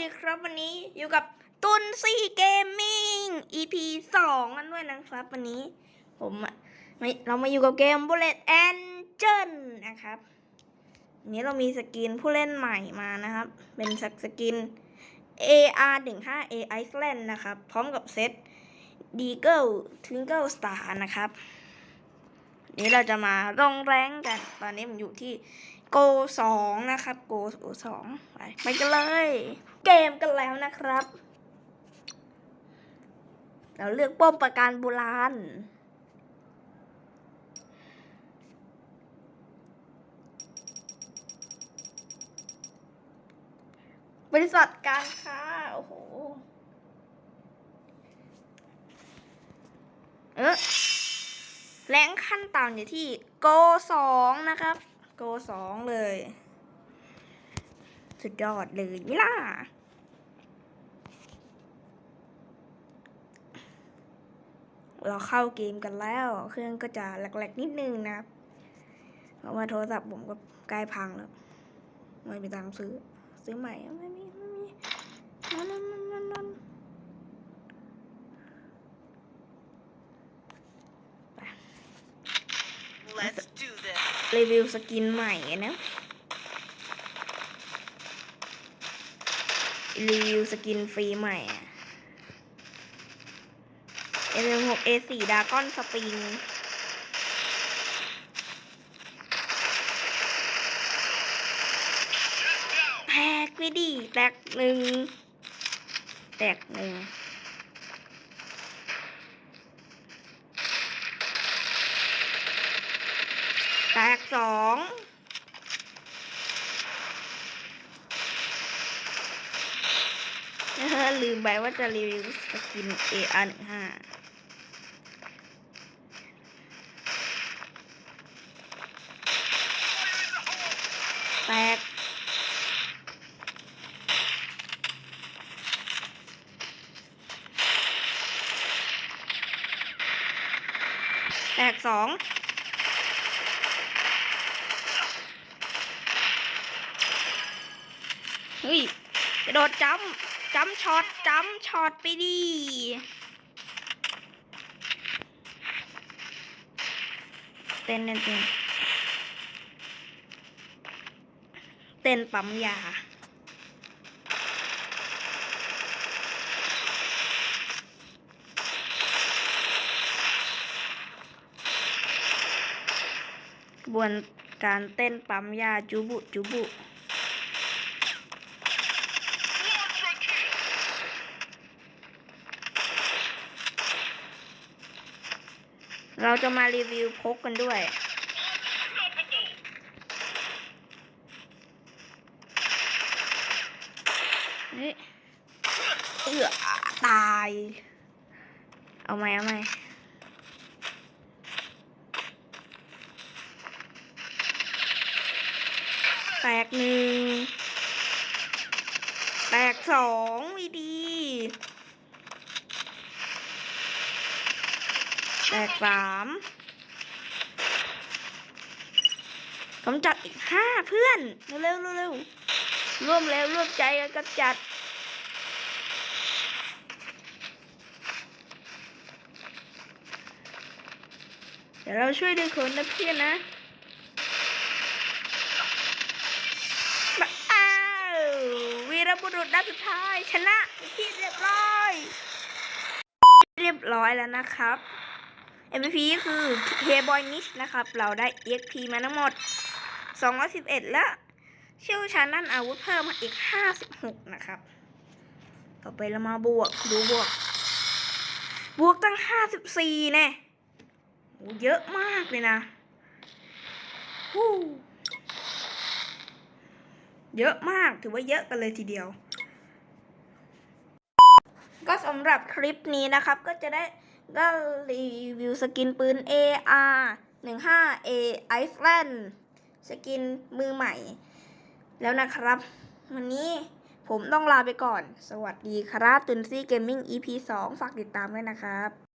ดีครับวันนี้อยู่กับตุนซี่เกมมิ่ง EP สองกันด้วยนะครับ วันนี้ ผมอะไม่เรามาอยู่กับเกม Bullet Angel นะครับวันนี้เรามีสกินผู้เล่นใหม่มานะครับ เป็นสกสกิน AR 1 5 A Iceland นะครับ พร้อมกับเซต Deagle Twinkle Star นะครับนนี้เราจะมาลงแรงกัน ตอนนี้ผมอยู่ที่ โกสองนะครับ โกสองไปไปกันเลย เกมกันแล้วนะครับ เราเลือกป้อมประการโบราณบริษัทการค้าโอ้โห เออแรงขั้นต่ำอยู่ที่โกสองนะครับ โกสองเลย สุดยอดเลยวิล่าเราเข้าเกมกันแล้ว เครื่องก็จะแหลกๆนิดนึงนะครับเพราะว่าโทรศัพท์ผมก็ใกล้พังแล้ว ไม่มีตังค์ซื้อ ซื้อใหม่ไม่มีไม่มีนั่นนั่นนั่นนั่นไป let's do รีวิวสกินใหม่นะรีวิวสกินฟรีใหม่อะ M6 A4 ดากอนสปริงแตกไปดิแตกหนึ่งแตกหนึ่ง กสองลืมไปว่าจะรีวิวสกิน AR หนึ่งห้าแตกแตกสอง เฮ้ยกระโดดจ้ำจ้ำช็อตจ้ำช็อตไปดิเต้นเต้นเต้นเต้นปั๊มยาบวนการเต้นปั๊มยาจุบุจุบุ เราจะมารีวิวพกกันด้วยเฮ้ยเอือตาย เอาไหมเอาไหมแตกหนึ่งแตกสองวีดี แตกสามกำจัดอีกห้าเพื่อน เร็วเร็วๆร่วมแล้วร่วมใจกันกำจัดเดี๋ยวเราช่วยด้วยคนนะเพื่อนนะอ้าววีรบุรุษด้านสุดท้าย ชนะที่เรียบร้อย เรียบร้อยแล้วนะครับ MVP คือ h e y Boy Niche นะครับ เราได้ EXP มาทั้งหมด 211 และเชี่ยวชาญด้านอาวุธเพิ่มมาอีก 56 นะครับ ต่อไปเรามาบวก ดูบวก บวกตั้ง 54 แน่โหเยอะมากเลยนะฮู้เยอะมากถือว่าเยอะกันเลยทีเดียว ก็สำหรับคลิปนี้นะครับก็จะได้ ก็รีวิวสกินปืน AR 15 A Iceland สกินมือใหม่ แล้วนะครับ วันนี้ผมต้องลาไปก่อน สวัสดีครับตุนซี่เกมมิ่ง EP 2 ฝากติดตามด้วยนะครับ